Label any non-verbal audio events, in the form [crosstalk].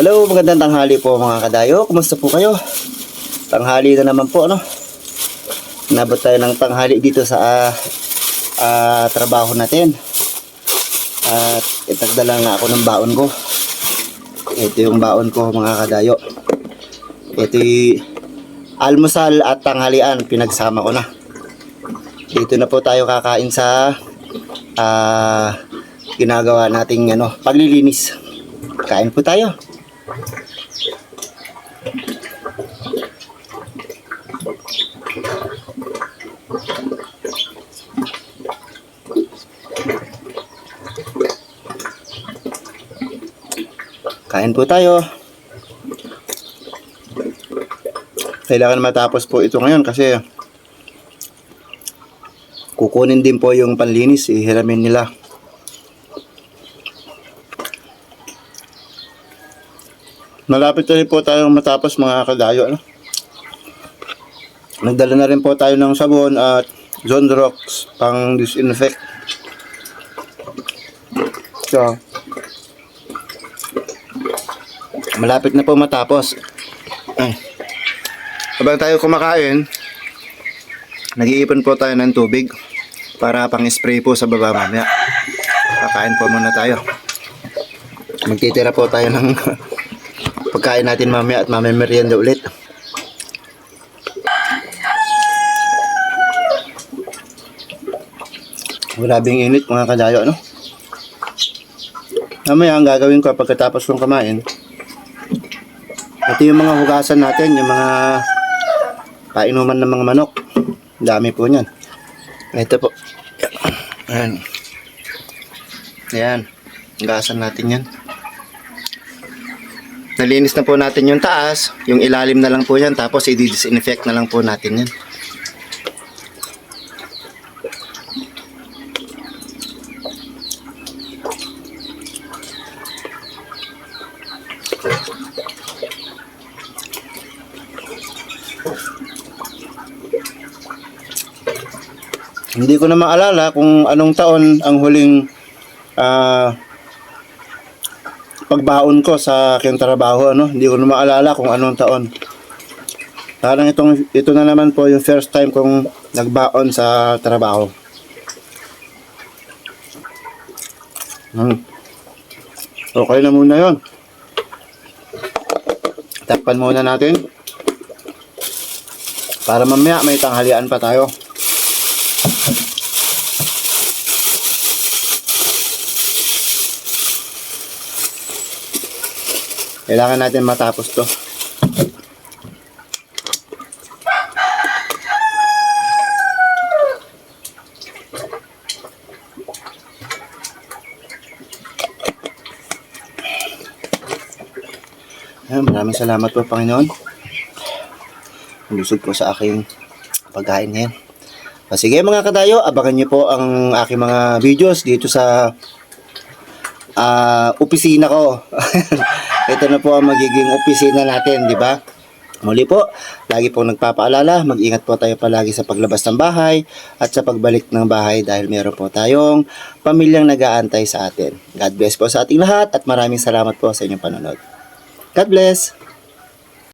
Hello, magandang tanghali po mga kadayo. Kumusta po kayo? Tanghali na naman po, ano? Nabot tayo ng tanghali dito sa ah, ah, trabaho natin. At itagdala nga ako ng baon ko. Ito yung baon ko mga kadayo. Ito yung almusal at tanghalian. Pinagsama ko na. Dito na po tayo kakain sa ah, ginagawa nating ano, paglilinis. Kain po tayo. Kain po tayo. Kailangan matapos po ito ngayon kasi kukunin din po yung panlinis, ihiramin nila. Malapit na rin po tayong matapos mga kadayo. Ano? Nagdala na rin po tayo ng sabon at Zonrox pang disinfect. So, malapit na po matapos. Ay. Habang tayo kumakain, nag-iipon po tayo ng tubig para pang-spray po sa baba mamaya. Kakain po muna tayo. Magtitira po tayo ng [laughs] pagkain natin mamaya at mamaya merienda ulit. Grabing init mga kadayo, no? Mamaya ang gagawin ko pagkatapos kong kumain, ito yung mga hugasan natin, yung mga painuman ng mga manok. Dami po niyan. Ito po. Ayan. Ayan. Hugasan natin yan. Nalinis na po natin yung taas. Yung ilalim na lang po yan. Tapos i-disinfect na lang po natin yan. Hindi ko na maalala kung anong taon ang huling ah, pagbaon ko sa aking trabaho. Ano? Hindi ko na maalala kung anong taon. Parang itong, ito na naman po yung first time kong nagbaon sa trabaho. Hmm. Okay na muna yon. Takpan muna natin. Para mamaya may tanghalian pa tayo. Kailangan natin matapos to. Ayan, maraming salamat po Panginoon. Lusog po sa aking pagkain ngayon. O, sige mga kadayo, abangan niyo po ang aking mga videos dito sa ah opisina ko. [laughs] Ito na po ang magiging opisina natin, di ba? Muli po, lagi pong nagpapaalala, mag-ingat po tayo palagi sa paglabas ng bahay at sa pagbalik ng bahay dahil meron po tayong pamilyang nag-aantay sa atin. God bless po sa ating lahat at maraming salamat po sa inyong panonood. God bless!